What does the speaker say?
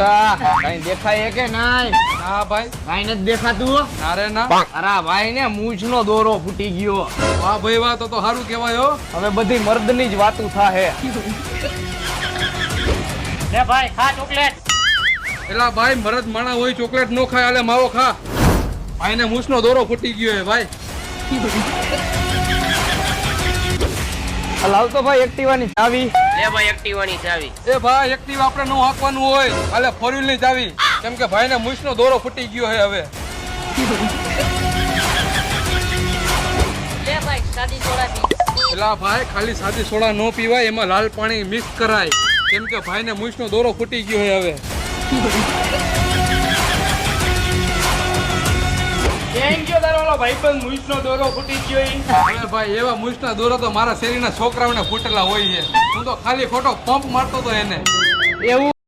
મોટા કઈ દેખાય કે નાય? હા ભાઈ. કઈ નથી દેખાતું અરે ના અરે ભાઈ ને મૂછ નો દોરો ફૂટી ગયો. વાહ ભાઈ વાહ તો તો સારું કહેવાય હો. હવે બધી મર્દની જ વાતું થાહે. લે ભાઈ ખા ચોકલેટ. એલા ભાઈ મરદ માણા હોય ચોકલેટ નો ખાય આલે માવો ખા. ભાઈ ને મૂછ નો દોરો ફૂટી ગયો હે ભાઈ. લાવતો ભાઈ એક્ટિવાની ચાવી. લે ભાઈ એક્ટિવાની ચાવી. એ ભાઈ એક્ટિવા આપણે નો હાંકવાનું હોય. આલે ફોર વ્હીલની ચાવી. કેમ કે ભાઈને મૂછનો દોરો ફૂટી ગયો છે હવે. લે ભાઈ સાદી સોડા પી એલા ભાઈ ખાલી સાદી સોડા નો પીવાય એમાં લાલ પાણી મિક્સ કરાય. કેમ કે ભાઈને મૂછનો દોરો ફૂટી ગયો છે હવે. કેમ ગયો ઓલો ભાઈબંધ મૂછનો દોરો ફૂટી ગયો અરે ભાઈ એવા મૂછના દોરો તો મારા શેરીના છોકરાઓને ફૂટેલા હોય છે. હું તો ખાલી ખોટો પંપ મારતો તો એને. એવું